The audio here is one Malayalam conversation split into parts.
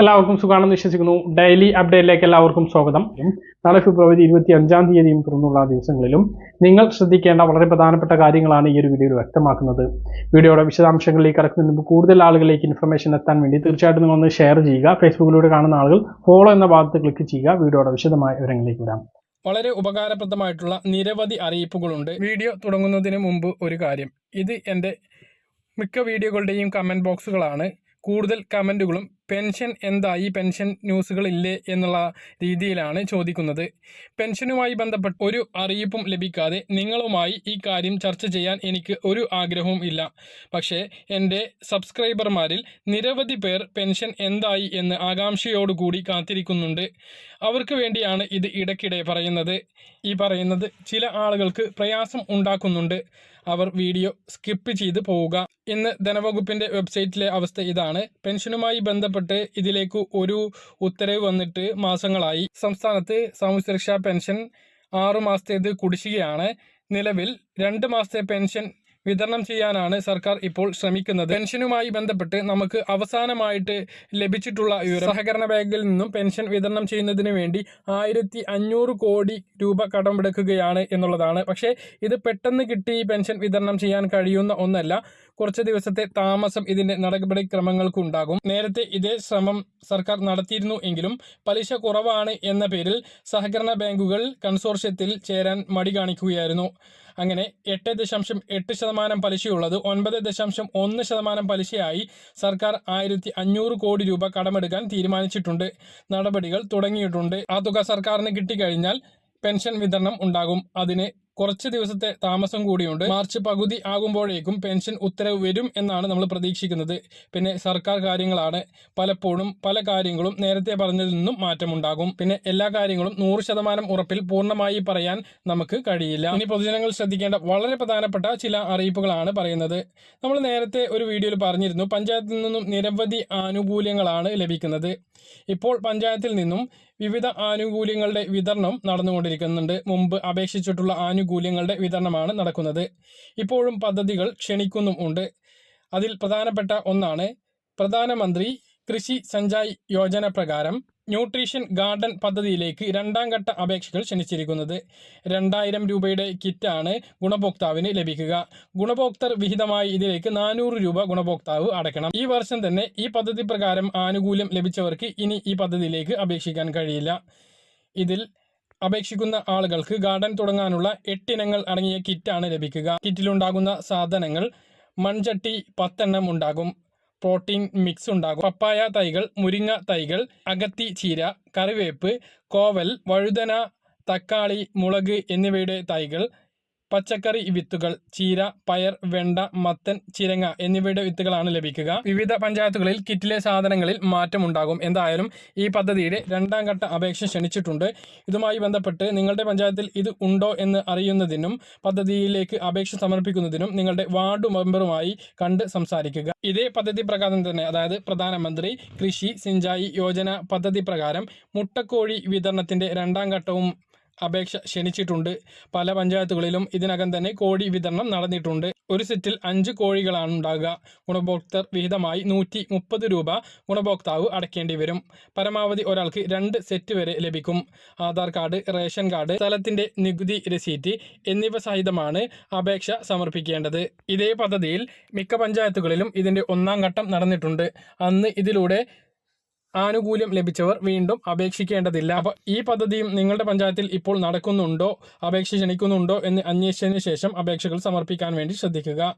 എല്ലാവർക്കും സുഖാണെന്ന് വിശ്വസിക്കുന്നു. ഡെയിലി അപ്ഡേറ്റിലേക്ക് എല്ലാവർക്കും സ്വാഗതം. നാളെ ഫെബ്രുവരി ഇരുപത്തി അഞ്ചാം തീയതിയും തുടർന്നുള്ള ദിവസങ്ങളിലും നിങ്ങൾ ശ്രദ്ധിക്കേണ്ട വളരെ പ്രധാനപ്പെട്ട കാര്യങ്ങളാണ് ഈ ഒരു വീഡിയോയിൽ വ്യക്തമാക്കുന്നത്. വീഡിയോയുടെ വിശദാംശങ്ങളിലേക്ക് കടക്കുന്നതിന് മുമ്പ് കൂടുതൽ ആളുകളിലേക്ക് ഇൻഫർമേഷൻ എത്താൻ വേണ്ടി തീർച്ചയായിട്ടും നിങ്ങൾ ഒന്ന് ഷെയർ ചെയ്യുക ഫേസ്ബുക്കിലൂടെ കാണുന്ന ആളുകൾ ഫോളോ എന്ന ഭാഗത്ത് ക്ലിക്ക് ചെയ്യുക. വീഡിയോയുടെ വിശദമായ വിവരങ്ങളിലേക്ക് വരാം. വളരെ ഉപകാരപ്രദമായിട്ടുള്ള നിരവധി അറിയിപ്പുകളുണ്ട്. വീഡിയോ തുടങ്ങുന്നതിന് മുമ്പ് ഒരു കാര്യം. ഇത് എന്റെ മിക്ക വീഡിയോകളുടെയും കമന്റ് ബോക്സുകളാണ് കൂടുതൽ കമന്റുകളും പെൻഷൻ എന്താ? ഈ പെൻഷൻ ന്യൂസുകൾ ഇല്ലേ എന്നുള്ള രീതിയിലാണ് ചോദിക്കുന്നത്. പെൻഷനുമായി ബന്ധപ്പെട്ട് ഒരു അറിയിപ്പും ലഭിക്കാതെ നിങ്ങളുമായി ഈ കാര്യം ചർച്ച ചെയ്യാൻ എനിക്ക് ഒരു ആഗ്രഹവും ഇല്ല. പക്ഷേ എന്റെ സബ്സ്ക്രൈബർമാരിൽ നിരവധി പേർ പെൻഷൻ എന്തായി എന്ന് ആകാംക്ഷയോടുകൂടി കാത്തിരിക്കുന്നുണ്ട്. അവർക്ക് വേണ്ടിയാണ് ഇത് ഇടയ്ക്കിടെ പറയുന്നത്. ഈ പറയുന്നത് ചില ആളുകൾക്ക് പ്രയാസം ഉണ്ടാക്കുന്നുണ്ട്. അവർ വീഡിയോ സ്കിപ്പ് ചെയ്ത് പോവുക. ഇന്ന് ധനവകുപ്പിന്റെ വെബ്സൈറ്റിലെ അവസ്ഥ ഇതാണ്. പെൻഷനുമായി ബന്ധപ്പെട്ട് ഇതിലേക്ക് ഒരു ഉത്തരവ് വന്നിട്ട് മാസങ്ങളായി. സംസ്ഥാനത്ത് സാമൂഹ്യ സുരക്ഷാ പെൻഷൻ ആറു മാസത്തേത് കുടിശ്ശികയാണ്. നിലവിൽ രണ്ട് മാസത്തെ പെൻഷൻ വിതരണം ചെയ്യാനാണ് സർക്കാർ ഇപ്പോൾ ശ്രമിക്കുന്നത്. പെൻഷനുമായി ബന്ധപ്പെട്ട് നമുക്ക് അവസാനമായിട്ട് ലഭിച്ചിട്ടുള്ള വിവരം. സഹകരണ ബാങ്കിൽ നിന്നും പെൻഷൻ വിതരണം ചെയ്യുന്നതിന് വേണ്ടി ആയിരത്തി അഞ്ഞൂറ് കോടി രൂപ കടമെടുക്കുകയാണ് എന്നുള്ളതാണ്. പക്ഷേ ഇത് പെട്ടെന്ന് കിട്ടി പെൻഷൻ വിതരണം ചെയ്യാൻ കഴിയുന്ന ഒന്നല്ല. കുറച്ച് ദിവസത്തെ താമസം ഇതിന്റെ നടപടിക്രമങ്ങൾക്ക് ഉണ്ടാകും നേരത്തെ ഇതേ ശ്രമം സർക്കാർ നടത്തിയിരുന്നു എങ്കിലും പലിശ കുറവാണ് എന്ന പേരിൽ സഹകരണ ബാങ്കുകൾ കൺസോർഷ്യത്തിൽ ചേരാൻ മടി കാണിക്കുകയായിരുന്നു. അങ്ങനെ എട്ട് ദശാംശം എട്ട് ശതമാനം പലിശയുള്ളത് ഒൻപത് ദശാംശം ഒന്ന് ശതമാനം പലിശയായി സർക്കാർ ആയിരത്തി അഞ്ഞൂറ് കോടി രൂപ കടമെടുക്കാൻ തീരുമാനിച്ചിട്ടുണ്ട്. നടപടികൾ തുടങ്ങിയിട്ടുണ്ട്. ആ തുക സർക്കാരിന് കിട്ടിക്കഴിഞ്ഞാൽ പെൻഷൻ വിതരണം ഉണ്ടാകും. അതിന് കുറച്ച് ദിവസത്തെ താമസം കൂടിയുണ്ട്. മാർച്ച് പകുതി ആകുമ്പോഴേക്കും പെൻഷൻ ഉത്തരവ് വരും എന്നാണ് നമ്മൾ പ്രതീക്ഷിക്കുന്നത്. പിന്നെ സർക്കാർ കാര്യങ്ങളാണ് പലപ്പോഴും പല കാര്യങ്ങളും നേരത്തെ പറഞ്ഞതിൽ നിന്നും മാറ്റമുണ്ടാകും. പിന്നെ എല്ലാ കാര്യങ്ങളും നൂറ് ശതമാനം ഉറപ്പിൽ പൂർണമായി പറയാൻ നമുക്ക് കഴിയില്ല. ഇനി പൊതുജനങ്ങൾ ശ്രദ്ധിക്കേണ്ട വളരെ പ്രധാനപ്പെട്ട ചില അറിയിപ്പുകളാണ് പറയുന്നത്. നമ്മൾ നേരത്തെ ഒരു വീഡിയോയിൽ പറഞ്ഞിരുന്നു പഞ്ചായത്തിൽ നിന്നും നിരവധി ആനുകൂല്യങ്ങളാണ് ലഭിക്കുന്നത്. ഇപ്പോൾ പഞ്ചായത്തിൽ നിന്നും വിവിധ ആനുകൂല്യങ്ങളുടെ വിതരണം നടന്നുകൊണ്ടിരിക്കുന്നുണ്ട്. മുമ്പ് അപേക്ഷിച്ചിട്ടുള്ള ആനുകൂല്യങ്ങളുടെ വിതരണമാണ് നടക്കുന്നത്. ഇപ്പോഴും പദ്ധതികൾ ക്ഷണിക്കുന്നും ഉണ്ട്. അതിൽ പ്രധാനപ്പെട്ട ഒന്നാണ് പ്രധാനമന്ത്രി കൃഷി സഞ്ചായ് യോജന പ്രകാരം ന്യൂട്രീഷൻ ഗാർഡൻ പദ്ധതിയിലേക്ക് രണ്ടാം ഘട്ട അപേക്ഷകൾ ക്ഷണിച്ചിരിക്കുന്നത്. രണ്ടായിരം രൂപയുടെ കിറ്റാണ് ഗുണഭോക്താവിന് ലഭിക്കുക. ഗുണഭോക്തർ വിഹിതമായി ഇതിലേക്ക് നാനൂറ് രൂപ ഗുണഭോക്താവ് അടയ്ക്കണം. ഈ വർഷം തന്നെ ഈ പദ്ധതി പ്രകാരം ആനുകൂല്യം ലഭിച്ചവർക്ക് ഇനി ഈ പദ്ധതിയിലേക്ക് അപേക്ഷിക്കാൻ കഴിയില്ല. ഇതിൽ അപേക്ഷിക്കുന്ന ആളുകൾക്ക് ഗാർഡൻ തുടങ്ങാനുള്ള എട്ടിനങ്ങൾ അടങ്ങിയ കിറ്റാണ് ലഭിക്കുക. കിറ്റിലുണ്ടാകുന്ന സാധനങ്ങൾ മൺചട്ടി പത്തെണ്ണം ഉണ്ടാകും. പ്രോട്ടീൻ മിക്സ് ഉണ്ടാകും പപ്പായ തൈകൾ മുരിങ്ങ തൈകൾ അകത്തി ചീര കറിവേപ്പ് കോവൽ വഴുതന തക്കാളി മുളക് എന്നിവയുടെ തൈകൾ പച്ചക്കറി വിത്തുകൾ ചീര പയർ വെണ്ട മത്തൻ ചിരങ്ങ എന്നിവയുടെ വിത്തുകളാണ് ലഭിക്കുക. വിവിധ പഞ്ചായത്തുകളിൽ കിറ്റിലെ സാധനങ്ങളിൽ മാറ്റമുണ്ടാകും എന്തായാലും ഈ പദ്ധതിയുടെ രണ്ടാം ഘട്ട അപേക്ഷ ക്ഷണിച്ചിട്ടുണ്ട്. ഇതുമായി ബന്ധപ്പെട്ട് നിങ്ങളുടെ പഞ്ചായത്തിൽ ഇത് ഉണ്ടോ എന്ന് അറിയുന്നതിനും പദ്ധതിയിലേക്ക് അപേക്ഷ സമർപ്പിക്കുന്നതിനും നിങ്ങളുടെ വാർഡ് മെമ്പറുമായി കണ്ട് സംസാരിക്കുക. ഇതേ പദ്ധതി പ്രകാരം തന്നെ അതായത് പ്രധാനമന്ത്രി കൃഷി സിഞ്ചായി യോജന പദ്ധതി പ്രകാരം മുട്ടക്കോഴി വിതരണത്തിന്റെ രണ്ടാം ഘട്ടവും അപേക്ഷ ക്ഷണിച്ചിട്ടുണ്ട്. പല പഞ്ചായത്തുകളിലും ഇതിനകം തന്നെ കോഴി വിതരണം നടന്നിട്ടുണ്ട്. ഒരു സെറ്റിൽ അഞ്ച് കോഴികളാണ് ഉണ്ടാകുക. ഗുണഭോക്തർ വിഹിതമായി നൂറ്റി മുപ്പത് രൂപ ഗുണഭോക്താവ് അടയ്ക്കേണ്ടി വരും. പരമാവധി ഒരാൾക്ക് രണ്ട് സെറ്റ് വരെ ലഭിക്കും. ആധാർ കാർഡ് റേഷൻ കാർഡ് സ്ഥലത്തിന്റെ നികുതി രസീറ്റ് എന്നിവ സഹിതമാണ് അപേക്ഷ സമർപ്പിക്കേണ്ടത്. ഇതേ പദ്ധതിയിൽ മിക്ക പഞ്ചായത്തുകളിലും ഇതിന്റെ ഒന്നാം ഘട്ടം നടന്നിട്ടുണ്ട്. അന്ന് ഇതിലൂടെ ആനുകൂല്യം ലഭിച്ചവർ വീണ്ടും അപേക്ഷിക്കേണ്ടതില്ല. അപ്പോൾ ഈ പദ്ധതിയും നിങ്ങളുടെ പഞ്ചായത്തിൽ ഇപ്പോൾ നടക്കുന്നുണ്ടോ? അപേക്ഷ ക്ഷണിക്കുന്നുണ്ടോ? എന്ന് അന്വേഷിച്ചതിന് ശേഷം അപേക്ഷകൾ സമർപ്പിക്കാൻ വേണ്ടി ശ്രദ്ധിക്കുക.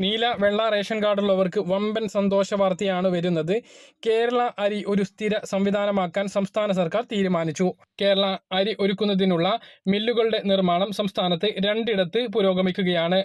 നീല വെള്ള റേഷൻ കാർഡുള്ളവർക്ക് വമ്പൻ സന്തോഷ വാർത്തയാണ് വരുന്നത്. കേരള അരി ഒരു സ്ഥിര സംവിധാനമാക്കാൻ സംസ്ഥാന സർക്കാർ തീരുമാനിച്ചു. കേരള അരി ഒരുക്കുന്നതിനുള്ള മില്ലുകളുടെ നിർമ്മാണം സംസ്ഥാനത്ത് രണ്ടിടത്ത് പുരോഗമിക്കുകയാണ്.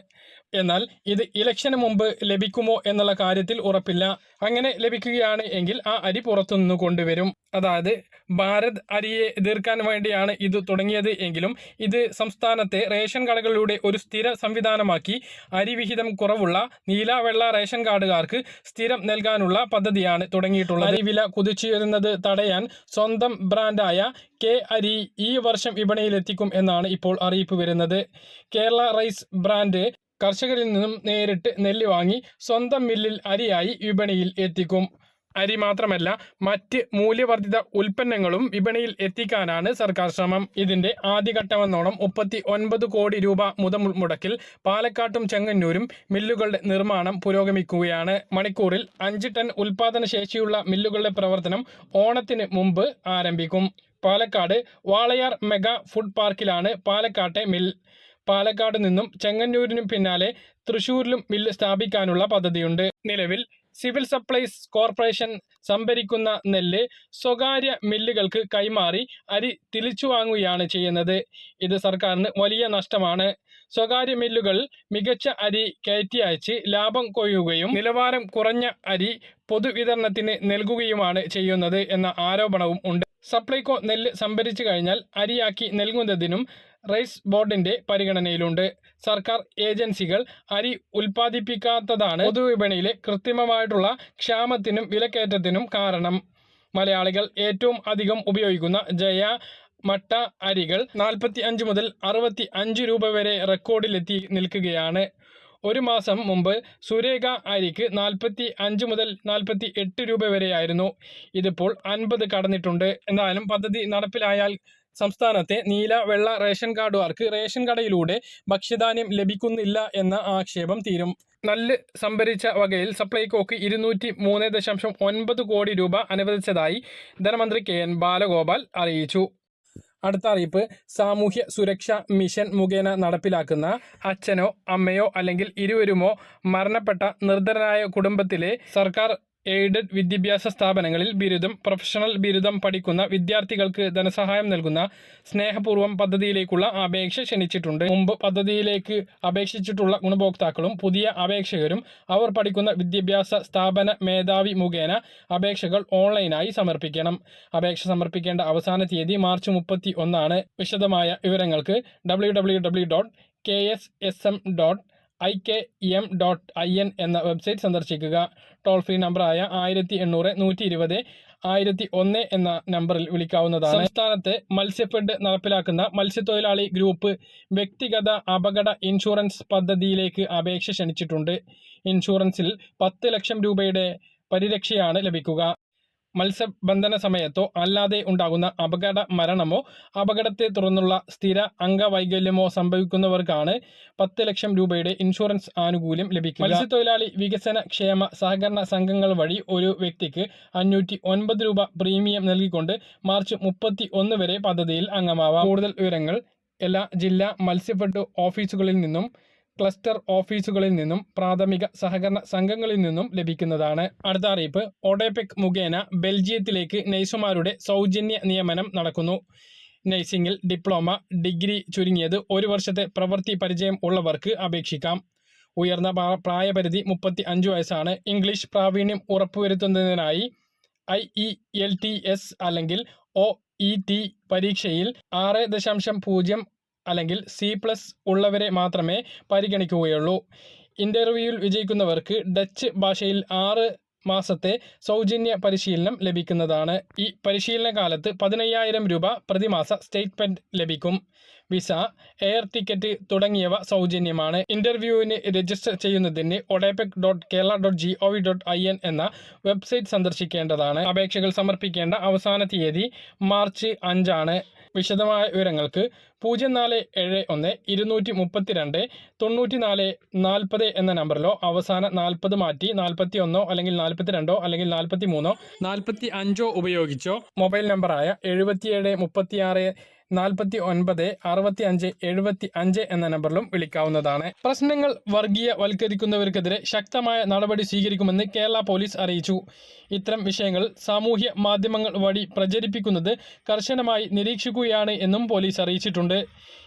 എന്നാൽ ഇത് ഇലക്ഷന് മുമ്പ് ലഭിക്കുമോ എന്നുള്ള കാര്യത്തിൽ ഉറപ്പില്ല. അങ്ങനെ ലഭിക്കുകയാണ് എങ്കിൽ ആ അരി പുറത്തുനിന്ന് കൊണ്ടുവരും. അതായത് ഭാരത് അരിയെ എതിർക്കാൻ വേണ്ടിയാണ് ഇത് തുടങ്ങിയത് എങ്കിലും ഇത് സംസ്ഥാനത്തെ റേഷൻ കടകളിലൂടെ ഒരു സ്ഥിര സംവിധാനമാക്കി. അരിവിഹിതം കുറവുള്ള നീല വെള്ള റേഷൻ കാർഡുകാർക്ക് സ്ഥിരം നൽകാനുള്ള പദ്ധതിയാണ് തുടങ്ങിയിട്ടുള്ളത്. അരി വില കുതിച്ചുയരുന്നത് തടയാൻ സ്വന്തം ബ്രാൻഡായ കെ അരി ഈ വർഷം വിപണിയിലെത്തിക്കും എന്നാണ് ഇപ്പോൾ അറിയിപ്പ് വരുന്നത്. കേരള റൈസ് ബ്രാൻഡ് കർഷകരിൽ നിന്നും നേരിട്ട് നെല്ല് വാങ്ങി സ്വന്തം മില്ലിൽ അരിയായി വിപണിയിൽ എത്തിക്കും. അരി മാത്രമല്ല മറ്റ് മൂല്യവർദ്ധിത ഉൽപ്പന്നങ്ങളും വിപണിയിൽ എത്തിക്കാനാണ് സർക്കാർ ശ്രമം. ഇതിന്റെ ആദ്യഘട്ടമെന്നോണം മുപ്പത്തി ഒൻപത് കോടി രൂപ മുതൽ മുടക്കിൽ പാലക്കാട്ടും ചെങ്ങന്നൂരും മില്ലുകളുടെ നിർമ്മാണം പുരോഗമിക്കുകയാണ്. മണിക്കൂറിൽ അഞ്ച് ടൺ ഉൽപാദന ശേഷിയുള്ള മില്ലുകളുടെ പ്രവർത്തനം ഓണത്തിന് മുമ്പ് ആരംഭിക്കും. പാലക്കാട് വാളയാർ മെഗാ ഫുഡ് പാർക്കിലാണ് പാലക്കാട്ടെ മിൽ. പാലക്കാട് നിന്നും ചെങ്ങന്നൂരിനും പിന്നാലെ തൃശൂരിലും മില്ല് സ്ഥാപിക്കാനുള്ള പദ്ധതിയുണ്ട്. നിലവിൽ സിവിൽ സപ്ലൈസ് കോർപ്പറേഷൻ സംഭരിക്കുന്ന നെല്ല് സ്വകാര്യ മില്ലുകൾക്ക് കൈമാറി അരി തിരിച്ചു വാങ്ങുകയാണ് ചെയ്യുന്നത്. ഇത് സർക്കാരിന് വലിയ നഷ്ടമാണ്. സ്വകാര്യ മില്ലുകൾ മികച്ച അരി കയറ്റി അയച്ച് ലാഭം കൊയ്യുകയും നിലവാരം കുറഞ്ഞ അരി പൊതുവിതരണത്തിന് നൽകുകയുമാണ് ചെയ്യുന്നത് എന്ന ആരോപണവും ഉണ്ട്. സപ്ലൈകോ നെല്ല് സംഭരിച്ചു കഴിഞ്ഞാൽ അരിയാക്കി നൽകുന്നതിനും റൈസ് ബോർഡിന്റെ പരിഗണനയിലുണ്ട്. സർക്കാർ ഏജൻസികൾ അരി ഉൽപ്പാദിപ്പിക്കാത്തതാണ് പൊതുവിപണിയിലെ കൃത്രിമമായിട്ടുള്ള ക്ഷാമത്തിനും വിലക്കയറ്റത്തിനും കാരണം. മലയാളികൾ ഏറ്റവും അധികം ഉപയോഗിക്കുന്ന ജയ മട്ട അരികൾ നാൽപ്പത്തി അഞ്ച് മുതൽ അറുപത്തി അഞ്ച് രൂപ വരെ റെക്കോർഡിലെത്തി നിൽക്കുകയാണ്. ഒരു മാസം മുമ്പ് സുരേഖ അരിക്ക് നാൽപ്പത്തി അഞ്ച് മുതൽ നാൽപ്പത്തി എട്ട് രൂപ വരെയായിരുന്നു. ഇതിപ്പോൾ അൻപത് കടന്നിട്ടുണ്ട്. എന്നാലും പദ്ധതി നടപ്പിലായാൽ സംസ്ഥാനത്തെ നീല വെള്ള റേഷൻ കാർഡുകാർക്ക് റേഷൻ കടയിലൂടെ ഭക്ഷ്യധാന്യം ലഭിക്കുന്നില്ല എന്ന ആക്ഷേപം തീരും. നെല്ല് സംഭരിച്ച വകയിൽ സപ്ലൈകോക്ക് ഇരുന്നൂറ്റി മൂന്ന് ദശാംശം ഒൻപത് കോടി രൂപ അനുവദിച്ചതായി ധനമന്ത്രി കെ എൻ ബാലഗോപാൽ അറിയിച്ചു. അടുത്ത അറിയിപ്പ് സാമൂഹ്യ സുരക്ഷാ മിഷൻ മുഖേന നടപ്പിലാക്കുന്ന അച്ഛനോ അമ്മയോ അല്ലെങ്കിൽ ഇരുവരുമോ മരണപ്പെട്ട നിർധനരായ കുടുംബത്തിലെ സർക്കാർ എയ്ഡഡ് വിദ്യാഭ്യാസ സ്ഥാപനങ്ങളിൽ ബിരുദം പ്രൊഫഷണൽ ബിരുദം പഠിക്കുന്ന വിദ്യാർത്ഥികൾക്ക് ധനസഹായം നൽകുന്ന സ്നേഹപൂർവം പദ്ധതിയിലേക്കുള്ള അപേക്ഷ ക്ഷണിച്ചിട്ടുണ്ട്. മുമ്പ് പദ്ധതിയിലേക്ക് അപേക്ഷിച്ചിട്ടുള്ള ഗുണഭോക്താക്കളും പുതിയ അപേക്ഷകരും അവർ പഠിക്കുന്ന വിദ്യാഭ്യാസ സ്ഥാപന മേധാവി മുഖേന അപേക്ഷകൾ ഓൺലൈനായി സമർപ്പിക്കണം. അപേക്ഷ സമർപ്പിക്കേണ്ട അവസാന തീയതി മാർച്ച് മുപ്പത്തി ഒന്നാണ്. വിശദമായ വിവരങ്ങൾക്ക് W W W dot K S S M dot I K M dot I N എന്ന വെബ്സൈറ്റ് സന്ദർശിക്കുക. ടോൾ ഫ്രീ നമ്പറായ ആയിരത്തി എണ്ണൂറ് നൂറ്റി ഇരുപത് ആയിരത്തി ഒന്ന് എന്ന നമ്പറിൽ വിളിക്കാവുന്നതാണ്. സംസ്ഥാനത്ത് മത്സ്യഫെഡ് നടപ്പിലാക്കുന്ന മത്സ്യത്തൊഴിലാളി ഗ്രൂപ്പ് വ്യക്തിഗത അപകട ഇൻഷുറൻസ് പദ്ധതിയിലേക്ക് അപേക്ഷ ക്ഷണിച്ചിട്ടുണ്ട്. ഇൻഷുറൻസിൽ പത്ത് ലക്ഷം രൂപയുടെ പരിരക്ഷയാണ് ലഭിക്കുക. മത്സ്യബന്ധന സമയത്തോ അല്ലാതെ ഉണ്ടാകുന്ന അപകട മരണമോ അപകടത്തെ തുടർന്നുള്ള സ്ഥിര അംഗവൈകല്യമോ സംഭവിക്കുന്നവർക്കാണ് പത്ത് ലക്ഷം രൂപയുടെ ഇൻഷുറൻസ് ആനുകൂല്യം ലഭിക്കുക. മത്സ്യത്തൊഴിലാളി വികസന ക്ഷേമ സഹകരണ സംഘങ്ങൾ വഴി ഒരു വ്യക്തിക്ക് അഞ്ഞൂറ്റി ഒൻപത് രൂപ പ്രീമിയം നൽകിക്കൊണ്ട് മാർച്ച് മുപ്പത്തി ഒന്ന് വരെ പദ്ധതിയിൽ അംഗമാവാം. കൂടുതൽ വിവരങ്ങൾ എല്ലാ ജില്ലാ മത്സ്യഫെഡ് ഓഫീസുകളിൽ നിന്നും ക്ലസ്റ്റർ ഓഫീസുകളിൽ നിന്നും പ്രാഥമിക സഹകരണ സംഘങ്ങളിൽ നിന്നും ലഭിക്കുന്നതാണ്. അടുത്ത അറിയിപ്പ്. ഒഡേപെക് മുഖേന ബെൽജിയത്തിലേക്ക് നഴ്സുമാരുടെ സൗജന്യ നിയമനം നടക്കുന്നു. നഴ്സിംഗിൽ ഡിപ്ലോമ ഡിഗ്രി ചുരുങ്ങിയത് ഒരു വർഷത്തെ പ്രവൃത്തി പരിചയം ഉള്ളവർക്ക് അപേക്ഷിക്കാം. ഉയർന്ന പ്രായപരിധി മുപ്പത്തി അഞ്ച് വയസ്സാണ്. ഇംഗ്ലീഷ് പ്രാവീണ്യം ഉറപ്പുവരുത്തുന്നതിനായി I E L T S അല്ലെങ്കിൽ ഒ ഇ ടി പരീക്ഷയിൽ ആറ് ദശാംശം പൂജ്യം അല്ലെങ്കിൽ സി പ്ലസ് ഉള്ളവരെ മാത്രമേ പരിഗണിക്കുകയുള്ളൂ. ഇന്റർവ്യൂവിൽ വിജയിക്കുന്നവർക്ക് ഡച്ച് ഭാഷയിൽ ആറ് മാസത്തെ സൗജന്യ പരിശീലനം ലഭിക്കുന്നതാണ്. ഈ പരിശീലന കാലത്ത് പതിനയ്യായിരം രൂപ പ്രതിമാസ സ്റ്റേറ്റ്മെന്റ് ലഭിക്കും. വിസ എയർ ടിക്കറ്റ് തുടങ്ങിയവ സൗജന്യമാണ്. ഇന്റർവ്യൂവിന് രജിസ്റ്റർ ചെയ്യുന്നതിന് ODEPC dot Kerala dot G O V dot I N എന്ന വെബ്സൈറ്റ് സന്ദർശിക്കേണ്ടതാണ്. അപേക്ഷകൾ സമർപ്പിക്കേണ്ട അവസാന തീയതി മാർച്ച് അഞ്ചാണ്. വിശദമായ വിവരങ്ങൾക്ക് പൂജ്യം നാല് ഏഴ് ഒന്ന് ഇരുന്നൂറ്റി മുപ്പത്തിരണ്ട് തൊണ്ണൂറ്റി നാല് നാൽപ്പത് എന്ന നമ്പറിലോ അവസാന നാൽപ്പത് മാറ്റി നാൽപ്പത്തി ഒന്നോ അല്ലെങ്കിൽ നാൽപ്പത്തി രണ്ടോ അല്ലെങ്കിൽ നാൽപ്പത്തി മൂന്നോ നാൽപ്പത്തി അഞ്ചോ ഉപയോഗിച്ചോ മൊബൈൽ നമ്പറായ എഴുപത്തിയേഴ് മുപ്പത്തിയാറ് നാൽപ്പത്തി ഒൻപത് അറുപത്തി അഞ്ച് എഴുപത്തി അഞ്ച് എന്ന നമ്പറിലും വിളിക്കാവുന്നതാണ്. പ്രശ്നങ്ങൾ വർഗീയവൽക്കരിക്കുന്നവർക്കെതിരെ ശക്തമായ നടപടി സ്വീകരിക്കുമെന്ന് കേരള പോലീസ് അറിയിച്ചു. ഇത്തരം വിഷയങ്ങൾ സാമൂഹ്യ മാധ്യമങ്ങൾ വഴി പ്രചരിപ്പിക്കുന്നത് കർശനമായി നിരീക്ഷിക്കുകയാണ് എന്നും പോലീസ് അറിയിച്ചിട്ടുണ്ട്.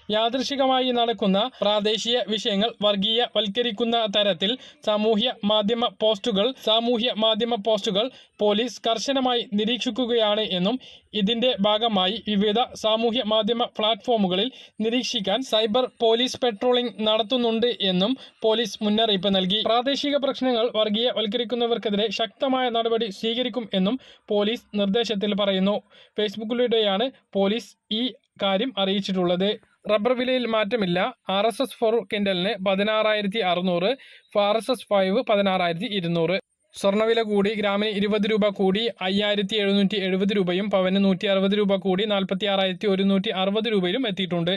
യാദൃശികമായി നടക്കുന്ന പ്രാദേശിക വിഷയങ്ങൾ വർഗീയവൽക്കരിക്കുന്ന തരത്തിൽ സാമൂഹ്യ മാധ്യമ പോസ്റ്റുകൾ സാമൂഹ്യ മാധ്യമ പോസ്റ്റുകൾ പോലീസ് കർശനമായി നിരീക്ഷിക്കുകയാണ് എന്നും ഇതിന്റെ ഭാഗമായി വിവിധ സാമൂഹ്യ മാധ്യമ പ്ലാറ്റ്ഫോമുകളിൽ നിരീക്ഷിക്കാൻ സൈബർ പോലീസ് പെട്രോളിംഗ് നടത്തുന്നുണ്ട് എന്നും പോലീസ് മുന്നറിയിപ്പ് നൽകി. പ്രാദേശിക പ്രശ്നങ്ങൾ വർഗീയവൽക്കരിക്കുന്നവർക്കെതിരെ ശക്തമായ നടപടി സ്വീകരിക്കും എന്നും പോലീസ് നിർദ്ദേശത്തിൽ പറയുന്നു. ഫേസ്ബുക്കിലൂടെയാണ് പോലീസ് ഈ കാര്യം അറിയിച്ചിട്ടുള്ളത്. റബ്ബർ വിലയിൽ മാറ്റമില്ല. ആർ എസ് എസ് ഫോർ കിൻഡലിന് പതിനാറായിരത്തി അറുന്നൂറ് ആർ എസ് എസ് ഫൈവ് പതിനാറായിരത്തി ഇരുന്നൂറ് സ്വർണവില കൂടി ഗ്രാമിന് ഇരുപത് രൂപ കൂടി അയ്യായിരത്തി എഴുന്നൂറ്റി എഴുപത് രൂപയും പവന് നൂറ്റി അറുപത് രൂപ കൂടി നാൽപ്പത്തി ആറായിരത്തി ഒരുന്നൂറ്റി അറുപത് രൂപയിലും എത്തിയിട്ടുണ്ട്.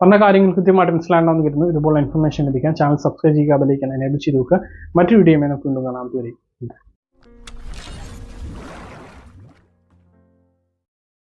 പറഞ്ഞ കാര്യങ്ങൾ കൃത്യമായിട്ട് മനസ്സിലാക്കണമെന്ന് കരുതുന്നു. ഇതുപോലെ ഇൻഫർമേഷൻ ലഭിക്കാൻ ചാനൽ സബ്സ്ക്രൈബ് ചെയ്യുക ബെലൈക്കൻ എനേബിൾ ചെയ്ത് നോക്കുക മറ്റു വീഡിയോ നമുക്ക് വീണ്ടും കാണാം.